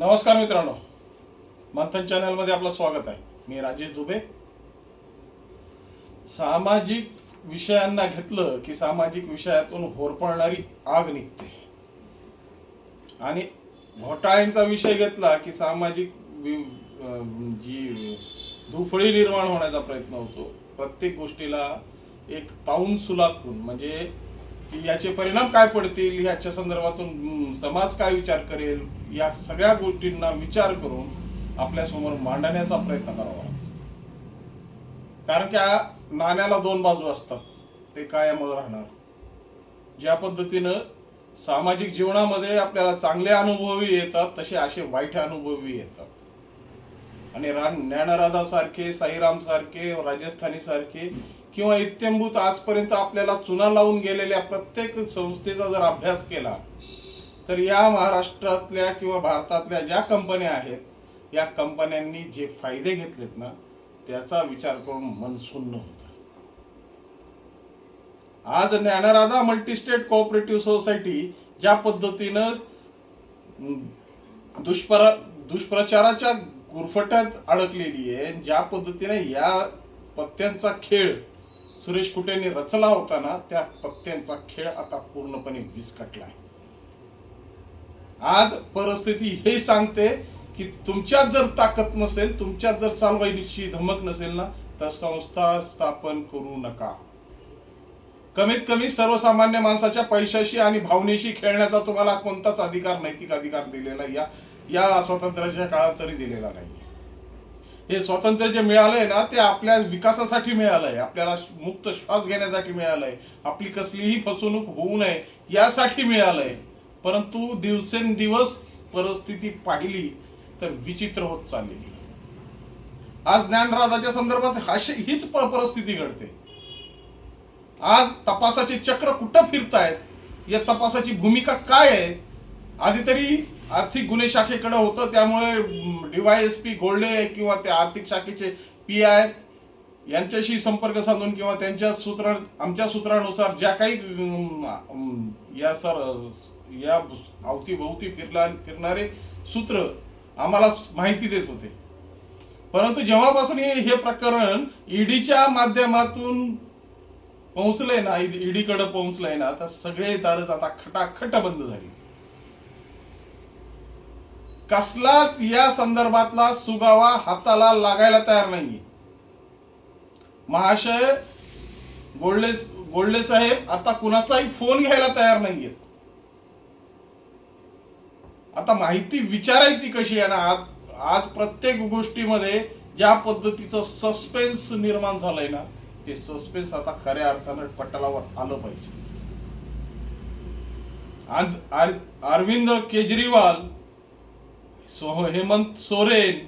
नमस्कार मित्रांनो. मंथन चॅनलमध्ये आपलं स्वागत आहे. मी राजेश दुबे. सामाजिक विषयांना घेतलं की सामाजिक विषयातून होरपळणारी आग निघते. आणि घोटाळ्यांचा विषय घेतला की सामाजिक जी दुफळी निर्माण होण्याचा प्रयत्न होतो प्रत्येक गोष्टीला एक ताऊन सुलाखून म्हणजे की याचे परिणाम काय पडतील? याच्या संदर्भातून समाज काय विचार करेल? या सगळ्या गोष्टींना विचार करून आपल्यासमोर मांडण्याचा प्रयत्न करावा कारण की नाण्याला दोन बाजू असतात. ते कायम राहणार. ज्या पद्धतीनं सामाजिक जीवनामध्ये आपल्याला चांगले अनुभवही येतात तसे असे वाईट अनुभवही येतात. आणि ज्ञानराधा सारखे साईराम सारखे राजस्थानी सारखे किंवा इत्यंभूत आजपर्यंत आपल्याला चुना लावून गेलेल्या प्रत्येक संस्थेचा जर अभ्यास केला तर या महाराष्ट्रातल्या किंवा भारतातल्या ज्या कंपन्या आहेत या कंपन्यांनी जे फायदे घेतलेत ना त्याचा विचार करून मन सुन्न होतं. आज ज्ञानराधा मल्टीस्टेट कोऑपरेटिव्ह सोसायटी ज्या पद्धतीनं अं, दुष्पर दुष्प्रचाराच्या गुरफट्यात अडकलेली आहे. ज्या पद्धतीने या पत्त्यांचा खेळ सुरेश कुटेंनी रचला होता ना त्या पत्त्यांचा खेळ आता पूर्णपणे विस्कटला आहे. आज परिस्थिती हे सांगते की तुमच्यात जर ताकद नसेल तुमच्यात जर चालवायची धमक नसेल ना तर संस्था स्थापन करू नका. कमीत कमी सर्वसामान्य माणसाच्या पैशाशी आणि भावनेशी खेळण्याचा तुम्हाला कोणताच अधिकार नैतिक अधिकार दिलेला या या स्वातंत्र्याच्या काळात तरी दिलेला नाही हे स्वातंत्र्य जे मिळालंय ना ते आपल्या विकासासाठी मिळालंय आपल्याला मुक्त श्वास घेण्यासाठी मिळालंय आपली कसलीही फसवणूक होऊ नये यासाठी मिळालंय. परंतु दिवसेंदिवस परिस्थिती पाहिली तर विचित्र होत चाललेली. आज ज्ञानराजाच्या संदर्भात अशी हीच परिस्थिती घडते. आज तपासाचे चक्र कुठं फिरतायत? या तपासाची भूमिका काय आहे? आधी तरी आर्थिक गुन्हे शाखेकडे होतं त्यामुळे डीवायएसपी गोल्डे किंवा त्या आर्थिक शाखेचे पी आय यांच्याशी संपर्क साधून किंवा त्यांच्या सूत्र आमच्या सूत्रानुसार ज्या काही या सर या अवतीभोवती फिरला फिरणारे सूत्र आम्हाला माहिती देत होते. परंतु जेव्हापासून हे प्रकरण ईडीच्या माध्यमातून पोहोचलंय ना ईडीकडे पोहोचलंय ना आता सगळे दारच आता खटाखट बंद झाली कसलाच या संदर्भातला सुगावा हाताला लागायला तयार नाहीये. महाशय गोडले गोडले साहेब आता कुणाचाही फोन घ्यायला तयार नाहीयेत. आता माहिती विचारायची कशी आहे ना आज आज प्रत्येक गोष्टीमध्ये ज्या पद्धतीचं सस्पेन्स निर्माण झालंय ना ते सस्पेन्स आता खऱ्या अर्थानं पटलावर आलं पाहिजे. आज अरविंद केजरीवाल सो हेमंत सोरेन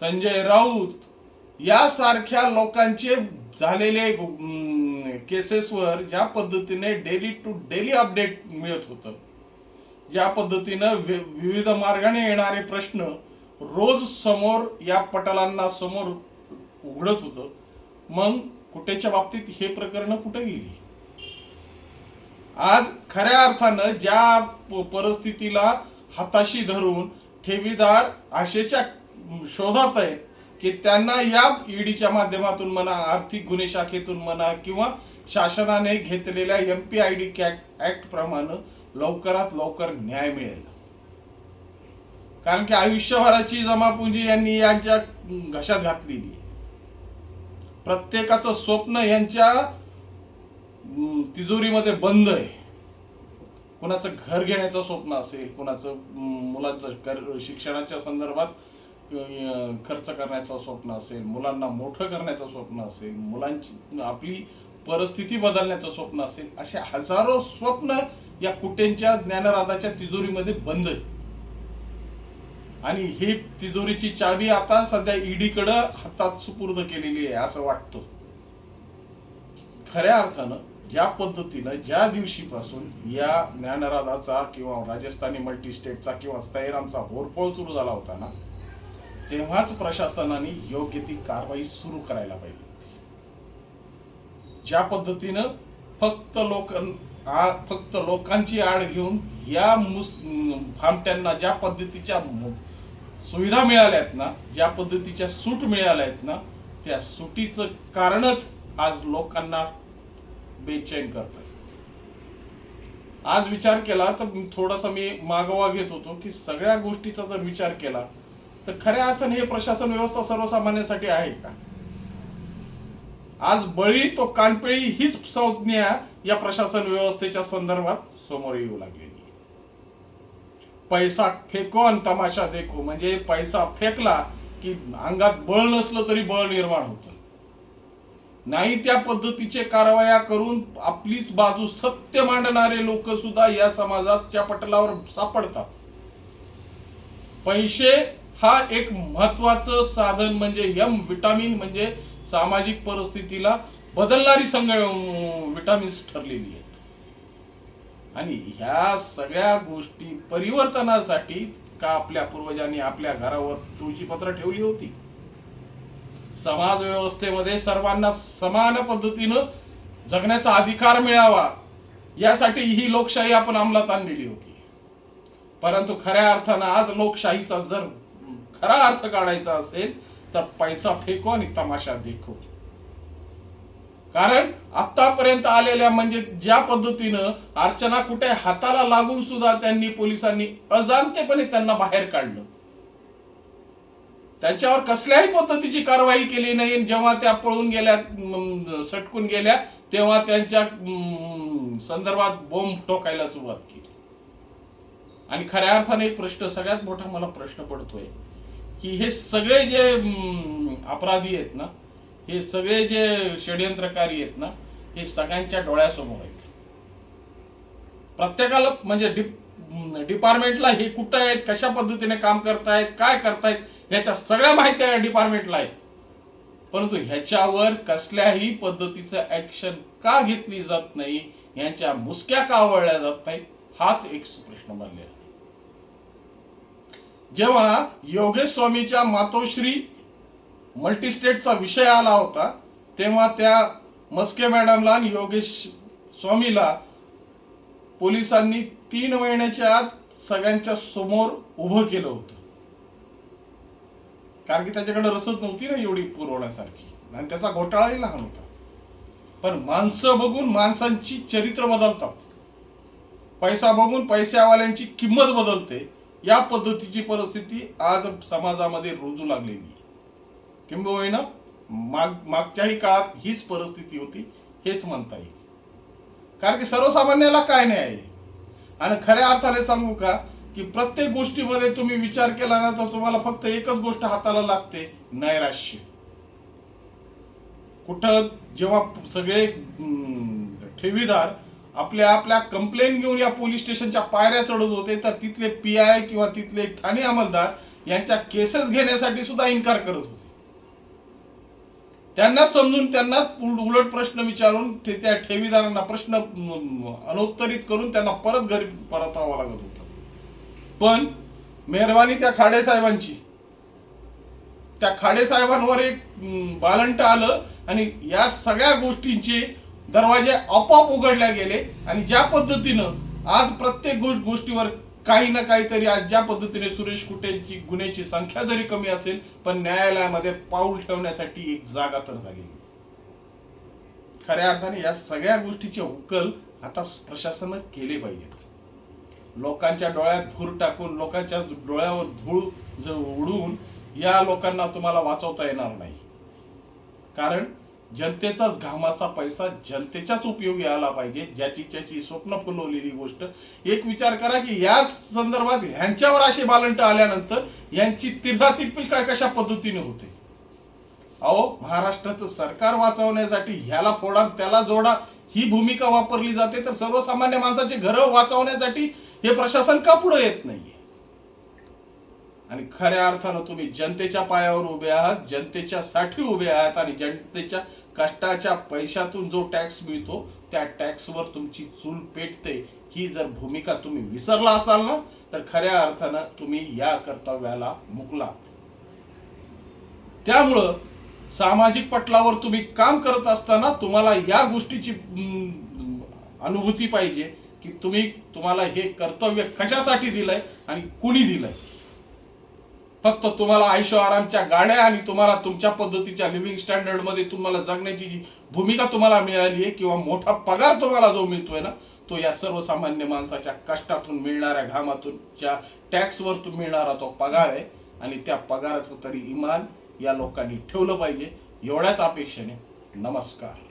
संजय राऊत यासारख्या लोकांचे झालेले केसेसवर ज्या पद्धतीने डेली टू डेली अपडेट मिळत होतं ज्या पद्धतीनं विविध मार्गाने येणारे प्रश्न रोज समोर या पटलांना समोर उघडत होतं. मग कुठेच्या बाबतीत हे प्रकरण कुठे गेली? आज खऱ्या अर्थानं ज्या परिस्थितीला हाताशी धरून ठेवीदार आशेच्या शोधात आहेत की त्यांना या ईडीच्या माध्यमातून म्हणा आर्थिक गुन्हे शाखेतून म्हणा किंवा शासनाने घेतलेल्या M P I D act प्रमाणे लवकरात लवकर न्याय मिळेल. कारण की आयुष्यभराची जमापुंजी यांनी यांच्या घशात घातलेली प्रत्येकाचं स्वप्न यांच्या तिजोरीमध्ये बंद आहे. कुणाचं घर घेण्याचं स्वप्न असेल कुणाचं मुलांचं कर शिक्षणाच्या संदर्भात खर्च करण्याचं स्वप्न असेल मुलांना मोठं करण्याचं स्वप्न असेल मुलांची आपली परिस्थिती बदलण्याचं स्वप्न असेल असे हजारो स्वप्न या कुटेंच्या ज्ञानराधाच्या तिजोरीमध्ये बंद आहे आणि ही तिजोरीची चावी आता सध्या ईडीकडं हातात सुपूर्द केलेली आहे असं वाटतं. खऱ्या अर्थानं ज्या पद्धतीनं ज्या दिवशीपासून या ज्ञानराधाचा किंवा राजस्थानी मल्टीस्टेटचा किंवा साईरामचा होरपोळ सुरू झाला होता ना तेव्हाच प्रशासनाने योग्य ती कारवाई सुरू करायला पाहिजे होती. ज्या पद्धतीनं फक्त लोक फक्त लोकांची आड घेऊन या मुस भामट्यांना ज्या पद्धतीच्या सुविधा सुविधा मिळाल्यात ना ज्या पद्धतीच्या सूट मिळाल्या आहेत ना त्या सुटीचं कारणच आज लोकांना बेचैन करतात आज विचार केला तर थोडासा मी मागोवा घेत होतो की सगळ्या गोष्टीचा जर विचार केला तर खऱ्या अर्थाने हे प्रशासन व्यवस्था सर्वसामान्यांसाठी आहे का? आज बळी तो कानपिळी हीच संज्ञा या प्रशासन व्यवस्थेच्या संदर्भात समोर येऊ लागलेली पैसा फेको आणि तमाशा देखो. म्हणजे पैसा फेकला की अंगात बळ नसलं तरी बळ निर्माण होतो. नाही त्या पद्धतीचे कारवाया करून आपलीच बाजू सत्य मांडणारे लोक सुद्धा या समाजाच्या पटलावर सापडतात. पैसे हा एक महत्वाचं साधन म्हणजे यम विटामिन म्हणजे सामाजिक परिस्थितीला बदलणारी संग विटामिन्स ठरलेली आहेत. आणि ह्या सगळ्या गोष्टी परिवर्तनासाठी का आपल्या पूर्वजांनी आपल्या घरावर तुळशीपत्र ठेवली होती? समाज व्यवस्थेमध्ये सर्वांना समान पद्धतीनं जगण्याचा अधिकार मिळावा यासाठी ही लोकशाही आपण अंमलात आणलेली होती. परंतु खऱ्या अर्थानं आज लोकशाहीचा जर खरा अर्थ काढायचा असेल तर पैसा फेको आणि तमाशा देखो. कारण आतापर्यंत आलेल्या म्हणजे ज्या पद्धतीनं अर्चना कुठे हाताला लागून सुद्धा त्यांनी पोलिसांनी अजाणतेपणे त्यांना बाहेर काढलं. त्यांच्यावर कसल्याही पद्धतीची कारवाई केली नाही. जेव्हा त्या पळून गेल्या सटकून गेल्या तेव्हा त्यांच्या संदर्भात बोंब ठोकायला सुरुवात केली. आणि खऱ्या अर्थाने एक प्रश्न सगळ्यात मोठा मला प्रश्न पडतोय की हे सगळे जे अपराधी आहेत ना हे सगळे जे षडयंत्रकारी आहेत ना हे सगळ्यांच्या डोळ्यासमोर आहेत. प्रत्येकाला म्हणजे डिप डिपार्टमेंटला हे कुठं आहेत कशा पद्धतीने काम करतायत काय करतायत याच्या सगळ्या माहिती या डिपार्टमेंटला आहेत परंतु ह्याच्यावर कसल्याही पद्धतीचं ऍक्शन का घेतली जात नाही यांच्या मुसक्या का वळल्या जात नाही हाच एक प्रश्न बनलेला आहे. जेव्हा योगेश स्वामीच्या मातोश्री मल्टीस्टेटचा विषय आला होता तेव्हा त्या मस्के मॅडमला आणि योगेश स्वामीला पोलिसांनी तीन महिन्याच्या आत सगळ्यांच्या समोर उभं केलं होतं. कारण की त्याच्याकडे रसद नव्हती ना एवढी पुरवण्यासारखी. आणि त्याचा घोटाळाही लहान होता. पण माणसं बघून माणसांची चरित्र बदलतात. पैसा बघून पैशावाल्यांची किंमत बदलते. या पद्धतीची परिस्थिती आज समाजामध्ये रुजू लागलेली आहे. किंबहुना माग मागच्याही काळात हीच परिस्थिती होती हेच म्हणता येईल. कारण की सर्वसामान्याला काय नाही आहे? आणि खऱ्या अर्थाने सांगू का की प्रत्येक गोष्टीमध्ये तुम्ही विचार केला ना तर तुम्हाला फक्त एकच गोष्ट हाताला लागते नैराश्य. कुठं जेव्हा सगळे ठेवीदार आपल्या आपल्या कंप्लेंट घेऊन या पोलीस स्टेशनच्या पायऱ्या चढत होते तर तिथले पी आय किंवा तिथले ठाणे अंमलदार यांच्या केसेस घेण्यासाठी सुद्धा इन्कार करत होते. त्यांना समजून त्यांना उल- उलट प्रश्न विचारून ते त्या ठेवीदारांना प्रश्न अनुत्तरित करून त्यांना परत घरी परतावं लागत होतं. पण मेहरबानी त्या खाडे साहेबांची. त्या खाडे साहेबांवर एक बालंट आलं आणि या सगळ्या गोष्टींचे दरवाजे आपोआप उघडल्या गेले आणि ज्या पद्धतीनं आज प्रत्येक गोष्टीवर काही ना काहीतरी आज ज्या पद्धतीने सुरेश कुटेंची गुन्ह्याची संख्या जरी कमी असेल पण न्यायालयामध्ये पाऊल ठेवण्यासाठी एक जागा तर झाली. खऱ्या अर्थाने या सगळ्या गोष्टीचे उकल आता प्रशासनानं केले पाहिजेत. लोकांच्या डोळ्यात धूर टाकून लोकांच्या डोळ्यावर धूळ ज उडवून या लोकांना तुम्हाला वाचवता येणार नाही. कारण जनतेचाच घामाचा पैसा जनतेच्याच उपयोगी आला पाहिजे ज्याची ज्याची स्वप्न फुलवलेली गोष्ट. एक विचार करा की याच संदर्भात ह्यांच्यावर असे बालंट आल्यानंतर यांची तिरधा तिटपीट काय कशा पद्धतीने होते? अहो महाराष्ट्राचं सरकार वाचवण्यासाठी ह्याला फोडा त्याला जोडा ही भूमिका वापरली जाते तर सर्वसामान्य माणसाचे घर वाचवण्यासाठी हे प्रशासन का पुढे येत नाहीये? आणि खऱ्या अर्थानं तुम्ही जनतेच्या पायावर उभे आहात जनतेच्या साठी उभे आहात आणि जनतेच्या कष्टाच्या पैशातून जो टॅक्स मिळतो त्या टॅक्सवर तुमची चूल पेटते. ही जर भूमिका तुम्ही विसरला असाल ना तर खऱ्या अर्थानं तुम्ही या कर्तव्याला मुकलात. त्यामुळं सामाजिक पटलावर तुम्ही काम करत असताना तुम्हाला या गोष्टीची अनुभूती पाहिजे की तुम्ही तुम्हाला हे कर्तव्य कशासाठी दिलंय आणि कुणी दिलंय? फक्त तुम्हाला आयुष्य आरामच्या गाड्या आणि तुम्हाला तुमच्या पद्धतीच्या लिव्हिंग स्टँडर्डमध्ये तुम्हाला जगण्याची जी भूमिका तुम्हाला मिळाली आहे किंवा मोठा पगार तुम्हाला जो मिळतोय ना तो या सर्वसामान्य माणसाच्या कष्टातून मिळणाऱ्या घामातून ज्या टॅक्सवर मिळणारा तो पगार आहे. आणि त्या पगाराचं तरी इमान या लोकांनी ठेवलं पाहिजे. एवढ्याच अपेक्षेने नमस्कार.